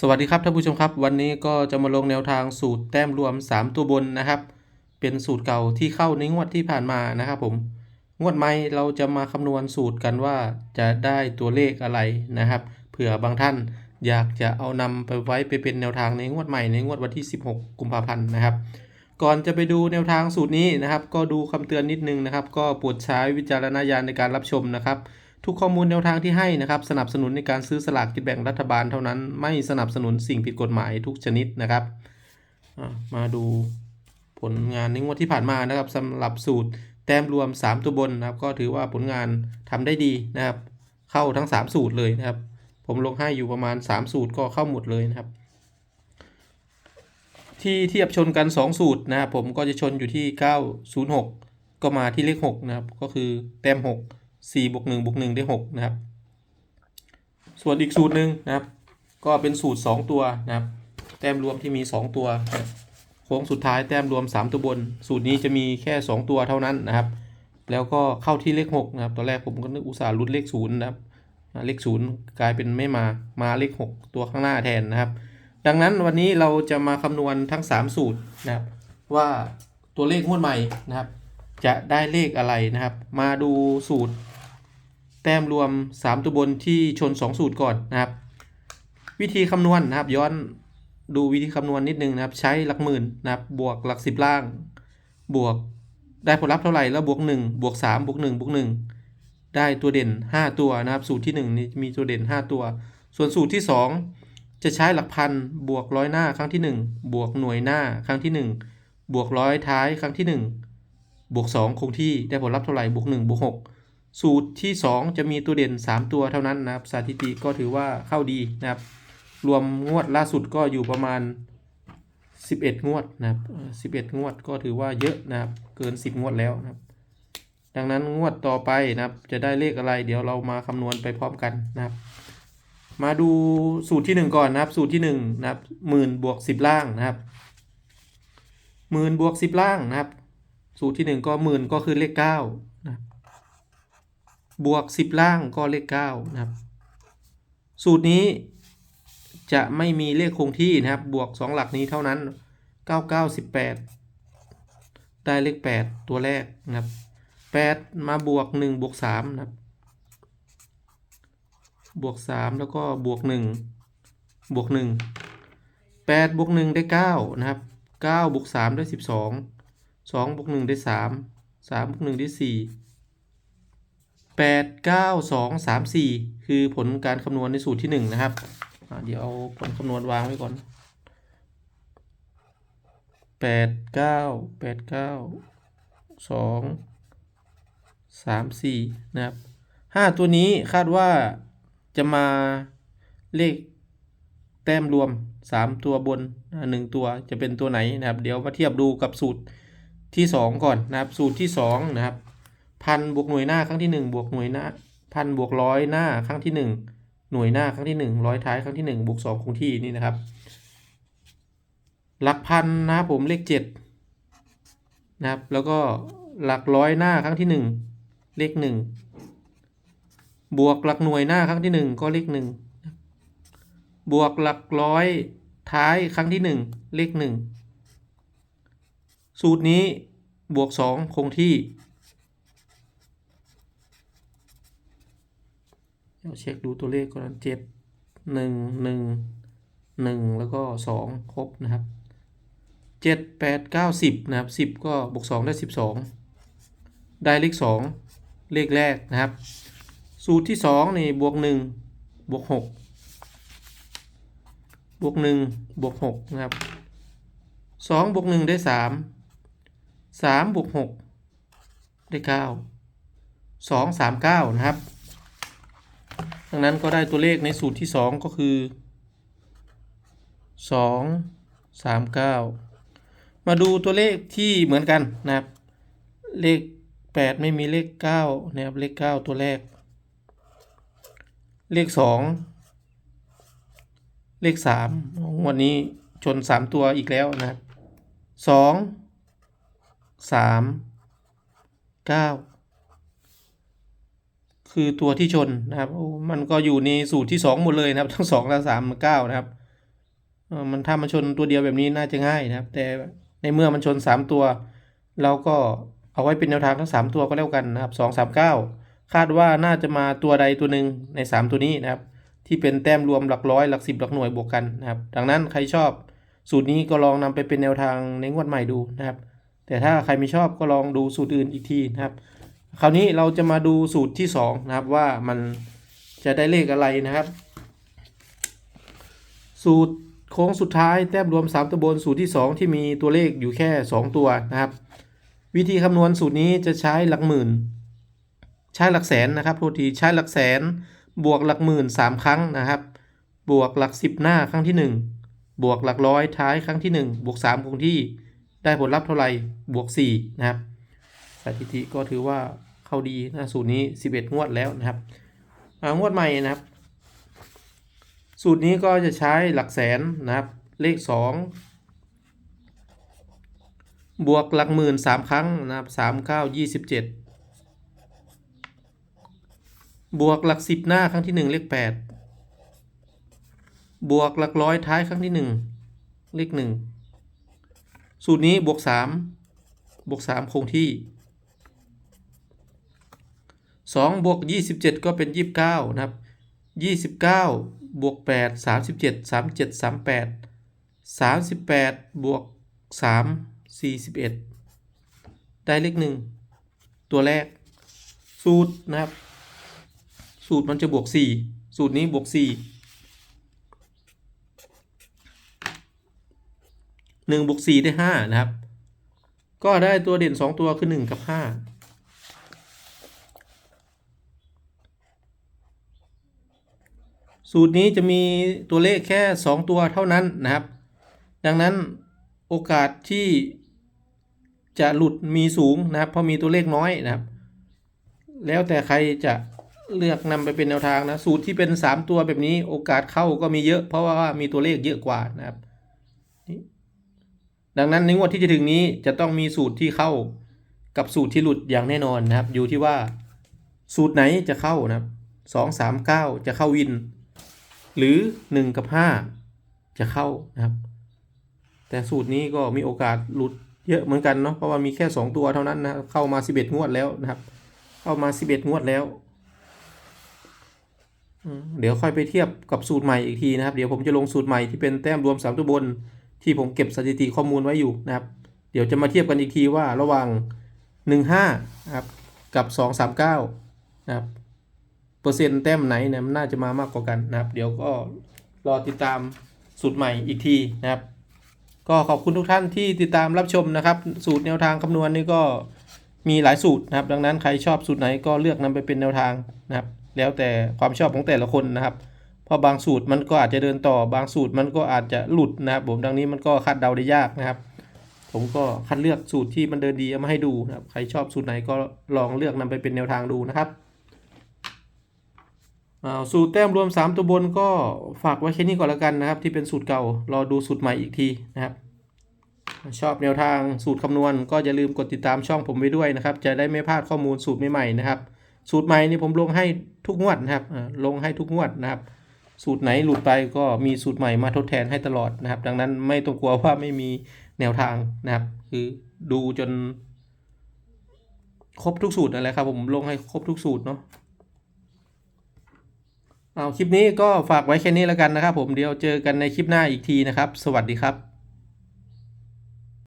สวัสดีครับท่านผู้ชมครับ วันนี้ก็จะมาลงแนวทางสูตรแต้มรวม 3 ตัวบนนะครับ เป็นสูตรเก่าที่เข้าในงวดที่ผ่านมานะครับผมงวดใหม่เราจะมาคำนวณสูตรกันว่าจะได้ตัวเลขอะไรนะครับ เผื่อบางท่านอยากจะเอานำไปไว้ไปเป็นแนวทางในงวดใหม่ในงวดวันที่ 16 กุมภาพันธ์นะครับ ก่อนจะไปดูแนวทางสูตรนี้นะครับ ก็ดูคำเตือนนิดนึงนะครับ ก็โปรดใช้วิจารณญาณในการรับชมนะครับ ทุกข้อมูลแนวทางที่ให้นะครับ สนับสนุนในการซื้อสลากกินแบ่งรัฐบาลเท่านั้น ไม่สนับสนุนสิ่งผิดกฎหมายทุกชนิดนะครับ มาดูผลงานในงวดที่ผ่านมานะครับสำหรับสูตรแต้มรวม 3 ตัวบนนะครับ ก็ถือว่าผลงานทำได้ดีนะครับ เข้าทั้ง 3 สูตรเลยนะครับ ผมลงให้อยู่ประมาณ 3 สูตรก็เข้าหมดเลยนะครับ ที่เทียบชนกัน 2 สูตรนะครับผมก็จะชนอยู่ที่ 906 ก็มาที่เลข6นะครับ ก็คือแต้ม6 4บวก1บวก1ได้6นะครับ ส่วนอีกสูตรหนึ่งนะครับ ก็เป็นสูตร 2 ตัวนะครับ แต้มรวมที่มี 2 ตัว โค้งสุดท้ายแต้มรวม 3 ตัวบน สูตรนี้จะมีแค่ 2 ตัวเท่านั้นนะครับ แล้วก็เข้าที่เลข6นะครับ ตอนแรกผมก็นึกอุตส่าห์ลุ้นเลข0นะครับ เลข0กลายเป็นไม่มา มาเลข 6 ตัวข้างหน้าแทนนะครับ ดังนั้นวันนี้เราจะมาคำนวณทั้ง 3 สูตรนะครับ ว่าตัวเลขงวดใหม่นะครับจะได้เลขอะไรนะครับ มาดูสูตร แต้มรวม 3 ตัวบนที่ชน 2 สูตรก่อนนะครับ วิธีคำนวณนะครับย้อนดูวิธีคำนวณนิดนึงนะครับ ใช้หลักหมื่นนะครับบวกหลักสิบล่าง บวกได้ผลลัพธ์เท่าไหร่แล้วบวก 1 บวก 3 บวก 1 บวก 1 ได้ตัวเด่น 5 ตัวนะครับ สูตรที่1นี่มีตัวเด่น 5 ตัว ส่วนสูตรที่ 2 จะใช้หลักพันบวกร้อยหน้าครั้งที่ 1 บวกหน่วยหน้าครั้งที่ 1 บวกร้อยท้ายครั้งที่ 1 บวก 2 คงที่ได้ผลลัพธ์เท่าไหร่บวก 1 บวก 6 สูตรที่ 2 จะมีตัวเด่น 3 ตัวเท่านั้นนะครับสถิติก็ถือว่าเข้าดีนะครับ รวมงวดล่าสุดก็อยู่ประมาณ 11 งวดนะครับเอ่อ11 งวดก็ถือว่าเยอะนะครับ เกิน 10 งวดแล้วนะครับ ดังนั้นงวดต่อไปนะครับ จะได้เลขอะไร เดี๋ยวเรามาคำนวณไปพร้อมกันนะครับ มาดูสูตรที่ 1 ก่อนนะครับ สูตรที่ 1 นะครับหมื่นบวก10 ล่างนะครับหมื่นบวก10 ล่างนะครับ สูตรที่ 1 ก็หมื่นก็คือเลข9 บวก 10 ล่างก็เลข9นะครับ สูตรนี้จะไม่มีเลขคงที่นะครับ บวก 2 หลักนี้เท่านั้น 9 9 18 ได้เลข 8 ตัวแรกนะครับ 8 มาบวก 1 บวก3นะครับ บวก 3 แล้วก็บวก 1 บวก 1 8 บวก 1 ได้ 9 นะครับ 9 บวก 3 ได้ 12 2 บวก 1 ได้ 3 3 บวก 1 ได้ 4 แปดเก้าสองสามสี่คือผลการคำนวณในสูตรที่หนึ่งนะครับ เดี๋ยวเอาผลคำนวณวางไว้ก่อนแปดเก้าแปดเก้าสองสามสี่นะครับห้าตัวนี้คาดว่าจะมาเลขแต้มรวมสามตัวบนอ่าหนึ่งตัวจะเป็นตัวไหนนะครับ เดี๋ยวมาเทียบดูกับสูตรที่สองก่อนนะครับ สูตรที่สองนะครับ พันบวกหน่วยหน้าครั้งที่หนึ่งบวกหน่วยหน้าพันบวกร้อยหน้าครั้งที่หนึ่งหน่วยหน้าครั้งที่หนึ่งร้อยท้ายครั้งที่หนึ่งบวกสองคงที่นี่นะครับ หลักพันนะครับผมเลขเจ็ดนะครับ แล้วก็หลักร้อยหน้าครั้งที่หนึ่งเลขหนึ่งบวกหลักหน่วยหน้าครั้งที่หนึ่งก็เลขหนึ่งบวกหลักร้อยท้ายครั้งที่หนึ่งเลขหนึ่งสูตรนี้บวกสองคงที่ เดี๋ยวเช็คดูตัวเลขก่อนเจ็ดหนึ่งหนึ่งหนึ่งแล้วก็สองครบนะครับเจ็ดแปดเก้าสิบนะครับสิบก็บวกสองได้สิบสองได้เลขสองเลขแรกนะครับ สูตรที่สองนี่บวกหนึ่งบวกหกบวกหนึ่งบวกหกนะครับสองบวกหนึ่งได้สามสามบวกหกได้เก้าสองสามเก้านะครับ ดังนั้นก็ได้ตัวเลขในสูตรที่ 2 ก็คือ 2 3 9 มาดูตัวเลขที่เหมือนกันนะครับ เลข 8 ไม่มีเลข9นะครับเลข 9 ตัวแรก เลข 2 เลข3วันนี้ชน 3 ตัวอีกแล้วนะครับ2 3 9 คือตัวที่ชนนะครับ มันก็อยู่ในสูตรที่ 2 หมดเลยนะครับ ทั้ง2และ3 9นะครับมันถ้ามันชนตัวเดียวแบบนี้น่าจะง่ายนะครับ แต่ในเมื่อมันชนสามตัว เราก็เอาไว้เป็นแนวทางทั้งสามตัวก็แล้วกันนะครับสองสามเก้าคาดว่าน่าจะมาตัวใดตัวหนึ่งในสามตัวนี้นะครับ ที่เป็นแต้มรวมหลักร้อยหลักสิบหลักหน่วยบวกกันนะครับ ดังนั้นใครชอบสูตรนี้ก็ลองนำไปเป็นแนวทางในงวดใหม่ดูนะครับ แต่ถ้าใครไม่ชอบก็ลองดูสูตรอื่นอีกทีนะครับ คราวนี้เราจะมาดูสูตรที่สองนะครับว่ามันจะได้เลขอะไรนะครับ สูตรโค้งสุดท้ายแต้มรวม 3ตัวบนสูตรที่ 2 ที่มีตัวเลขอยู่แค่ 2 ตัวนะครับ วิธีคำนวณสูตรนี้จะใช้หลักหมื่น ใช้หลักแสนนะครับโทษทีใช้หลักแสน บวกหลักหมื่นสามครั้งนะครับ บวกหลักสิบหน้าครั้งที่หนึ่งบวกหลักร้อยท้ายครั้งที่หนึ่งบวกสามคงที่ได้ผลลัพธ์เท่าไหร่บวกสี่นะครับ สถิติก็ถือว่าเข้าดีนะสูตรนี้สิบเอ็ดงวดแล้วนะครับงวดใหม่นะครับ สูตรนี้ก็จะใช้หลักแสนนะครับ เลขสองบวกหลักหมื่นสามครั้งนะครับสามเก้ายี่สิบเจ็ดบวกหลักสิบหน้าครั้งที่หนึ่งเลขแปดบวกหลักร้อยท้ายครั้งที่หนึ่งเลขหนึ่งสูตรนี้บวกสามบวกสามคงที่ 2บวก27 ก็เป็น 29 นะครับ 29 บวก 8 37 37 38 38 บวก 3 41 ได้เลขหนึ่งตัวแรก สูตรนะครับ สูตรมันจะบวก 4 สูตรนี้บวก 4 1บวก4ได้ 5 นะครับ ก็ได้ตัวเด่น 2 ตัวคือ 1 กับ 5 สูตรนี้จะมีตัวเลขแค่สองตัวเท่านั้นนะครับ ดังนั้นโอกาสที่จะหลุดมีสูงนะครับ เพราะมีตัวเลขน้อยนะครับ แล้วแต่ใครจะเลือกนำไปเป็นแนวทางนะ สูตรที่เป็น 3 ตัวแบบนี้โอกาสเข้าก็มีเยอะเพราะว่ามีตัวเลขเยอะกว่านะครับ ดังนั้นในงวดที่จะถึงนี้จะต้องมีสูตรที่เข้ากับสูตรที่หลุดอย่างแน่นอนนะครับ อยู่ที่ว่าสูตรไหนจะเข้านะครับสองสามเก้าจะเข้าวิน หรือหนึ่งกับห้าจะเข้านะครับ แต่สูตรนี้ก็มีโอกาสหลุดเยอะเหมือนกันเนาะเพราะว่ามีแค่ 2 ตัวเท่านั้นนะเข้ามา 11 งวดแล้วนะครับ เข้ามา 11 งวดแล้วเดี๋ยวค่อยไปเทียบกับสูตรใหม่อีกทีนะครับ เดี๋ยวผมจะลงสูตรใหม่ที่เป็นแต้มรวม3ตัวบน ที่ผมเก็บสถิติข้อมูลไว้อยู่นะครับ เดี๋ยวจะมาเทียบกันอีกทีว่าระหว่าง 15นะครับกับ 239นะครับ เปอร์เซ็นต์แต้มไหนเนี่ยมันน่าจะมามากกว่ากันนะครับ เดี๋ยวก็รอติดตามสูตรใหม่อีกทีนะครับ ก็ขอบคุณทุกท่านที่ติดตามรับชมนะครับ สูตรแนวทางคำนวณนี่ก็มีหลายสูตรนะครับ ดังนั้นใครชอบสูตรไหนก็เลือกนำไปเป็นแนวทางนะครับ แล้วแต่ความชอบของแต่ละคนนะครับเพราะบางสูตรมันก็อาจจะเดินต่อบางสูตรมันก็อาจจะหลุดนะครับผมดังนี้มันก็คาดเดาได้ยากนะครับ ผมก็คัดเลือกสูตรที่มันเดินดีเอามาให้ดูนะครับ ใครชอบสูตรไหนก็ลองเลือกนำไปเป็นแนวทางดูนะครับ สูตรแต้มรวม 3 ตัวบนก็ฝากไว้แค่นี้ก่อนล้วกันนะครับ ที่เป็นสูตรเก่ารอดูสูตรใหม่อีกทีนะครับ ชอบแนวทางสูตรคำนวณ ก็อย่าลืมกดติดตามช่องผมไว้ด้วยนะครับ จะได้ไม่พลาดข้อมูลสูตรใหม่ๆนะครับ สูตรใหม่นี่ผมลงให้ทุกงวดนะครับลงให้ทุกงวดนะครับ สูตรไหนหลุดไปก็มีสูตรใหม่มาทดแทนให้ตลอดนะครับ ดังนั้นไม่ต้องกลัวว่าไม่มีแนวทางนะครับ คือดูจน ครบทุกสูตรนั่นแหละครับ ผมลงให้ครบทุกสูตรเนาะ เอาคลิปนี้ก็ฝากไว้แค่นี้แล้วกันนะครับผมเดี๋ยวเจอกันในคลิปหน้าอีกทีนะครับ สวัสดีครับ